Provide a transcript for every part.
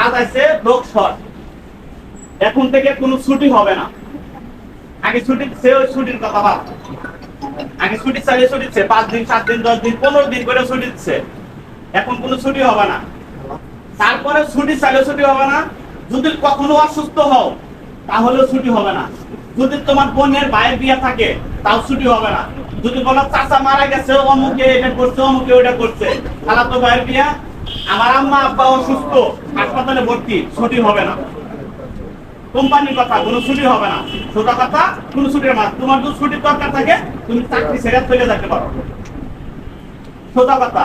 কাজ আছে, লোক শর্ট এখন থেকে কোনো ছুটি হবে না। আগে ছুটি, সে ওই ছুটির কথা ভাব। আগে ছুটি চালিয়ে ছুটি দিচ্ছে, পাঁচ দিন, সাত দিন, দশ দিন, পনেরো দিন করে ছুটি দিচ্ছে। এখন কোনো ছুটি হবে না। তারপরে ছুটি চালিয়ে ছুটি হবে না। যদি কখনো অসুস্থ হও, তাহলেও ছুটি হবে না। যদি তোমার বোনের ভাইয়ের বিয়ে থাকে, তাও ছুটি হবে না। যদি বলো, চাচা মারা গেছে, অমুকে এটা করছে, অমুকে ওটা করছে, তাহলে তো ভাইয়ের বিয়া আমার আম্মা আব্বা অসুস্থ, হাসপাতালে ভর্তি, ছুটি হবে না। কোম্পানির কথা, কোনো ছুটি হবে না। সোজা কথা, কোনো ছুটির না তোমার যদি ছুটির দরকার থাকে, তুমি চাকরি ছেড়ে চলে যেতে পারো। সোজা কথা,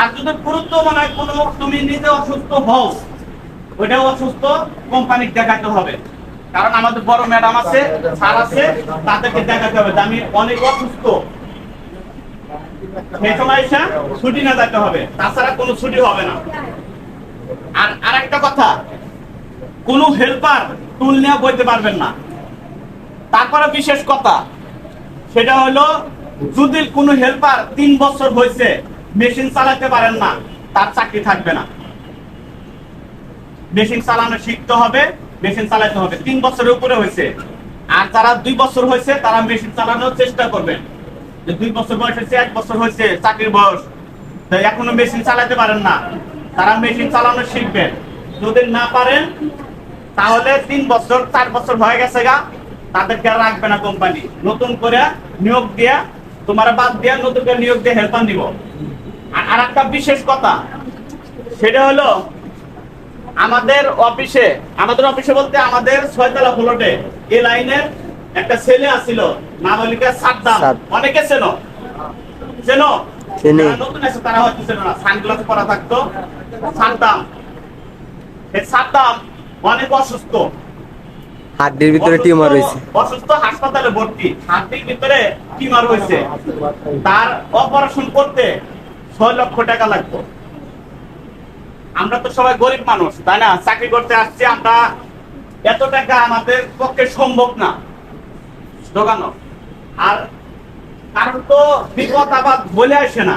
আর যদি গুরুত্ব মনে হয়, কোনো তুমি নিজে অসুস্থ হও, ওইটাও অসুস্থ, কোম্পানিকে দেখাতে হবে। কারণ আমাদের বড় ম্যাডাম আছে, স্যার আছে, তাদেরকে দেখাতে হবে আমি অনেক অসুস্থ। সময় এসে ছুটি না হবে। তাছাড়া কোনো ছুটি হবে না। আর কথা হেল্পার টুল নিয়ে বইতে পারবেন না। তারপরে বিশেষ কথা, সেটা হলো, যদি কোনো হেল্পার তিন বছর হয়েছে মেশিন চালাতে পারেন না, তার চাকরি থাকবে না। মেশিন চালানো শিখতে হবে মেশিন চালাতে হবে। তিন বছরের উপরে হয়েছে আর যারা দুই বছর হয়েছে তারা মেশিন চালানোর চেষ্টা করবেন। যে দুই বছর বয়স হয়েছে, এক বছর হয়েছে চাকরির বয়স। তো এখনও মেশিন চালাতে পারেন না। তারা মেশিন চালানো শিখবেন যদি না পারেন, তাহলে তিন বছর, চার বছর হয়ে গেছে গা। তাদেরকে রাখবে না কোম্পানি। নতুন করে নিয়োগ দিয়া, তোমার বাদ দিয়া নতুন করে নিয়োগ দিয়ে হেল্পার দিব আর আর একটা বিশেষ কথা, সেটা হলো আমাদের অফিসে আমাদের অফিসে বলতে আমাদের ছয়তলা ফ্লোটে এই লাইনের একটা ছেলে আসছিল নাম হলো গিয়ে সাদ্দাম অনেকে চেনো? চেনো। নতুন আছে তারা হয়তো চেনো না। সানগ্লাস পরা থাকতো। সাদ্দাম। সাদ্দাম অনেক অসুস্থ। হাড্ডির ভিতরে টিউমার হয়েছে। অসুস্থ হাসপাতালে ভর্তি। হাড্ডির ভিতরে টিউমার হয়েছে। তার অপারেশন করতে ছয় লক্ষ টাকা লাগবে। আমরা তো সবাই গরিব মানুষ তাই না? চাকরি করতে আসছি আমরা এত টাকা আমাদের পক্ষে সম্ভব না। ঢোকানো। আর কারণ তো বিপদ আবার বলে আসে না।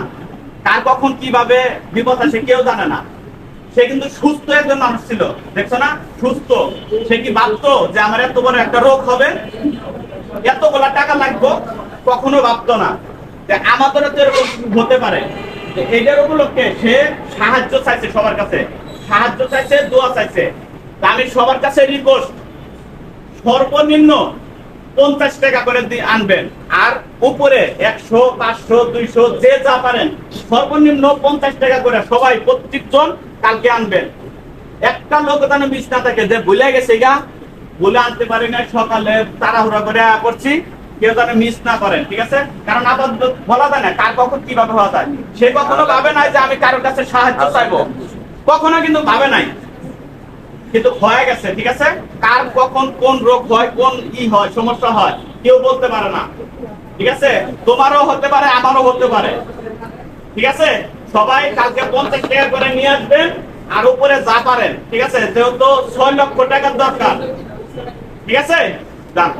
কার কখন কীভাবে বিপদ আসে কেউ জানে না। সে কিন্তু সুস্থ একজন মানুষ ছিল। দেখছ না? সুস্থ। সে কি ভাবতো যে আমার এত বড় একটা রোগ হবে? এতগুলা টাকা লাগবে? কখনো ভাবতো না। যে আমাদেরও তো এরকম হতে পারে। যে এইটার উপলক্ষে সে সাহায্য চাইছে সবার কাছে। সাহায্য চাইছে, দোয়া চাইছে। আমি সবার কাছে রিকোয়েস্ট সর্বনিম্ন পঞ্চাশ টাকা করে আনবেন। আর উপরে একশো, পাঁচশো, দুইশো, যে যা পারেন, সর্বনিম্ন পঞ্চাশ টাকা করে সবাই প্রত্যেকজন কালকে আনবেন। একটা লোক যেন মিস না থাকে, যে ভুলে গেছে গা, ভুলে আনতে পারি না সকালে তাড়াহুড়া করে করছি, কেউ যেন মিস না করেন ঠিক আছে? কারণ আবার বলা যায় না, কার কখন কীভাবে হওয়া যায়। সে কখনো ভাবে নাই যে আমি কারোর কাছে সাহায্য চাইব কখনো কিন্তু ভাবে নাই। কিন্তু হয়ে গেছে, ঠিক আছে? কার কখন কোন রোগ হয়, কোন ই হয়, সমস্যা হয়, কেউ বলতে পারে না। ঠিক আছে? তোমারও হতে পারে, আমারও হতে পারে। ঠিক আছে? সবাই কালকে পঞ্চাশ টাকা করে নিয়ে আসবেন, আর উপরে যা পারেন, ঠিক আছে? যেহেতু ছয় লক্ষ টাকার দরকার। ঠিক আছে? যান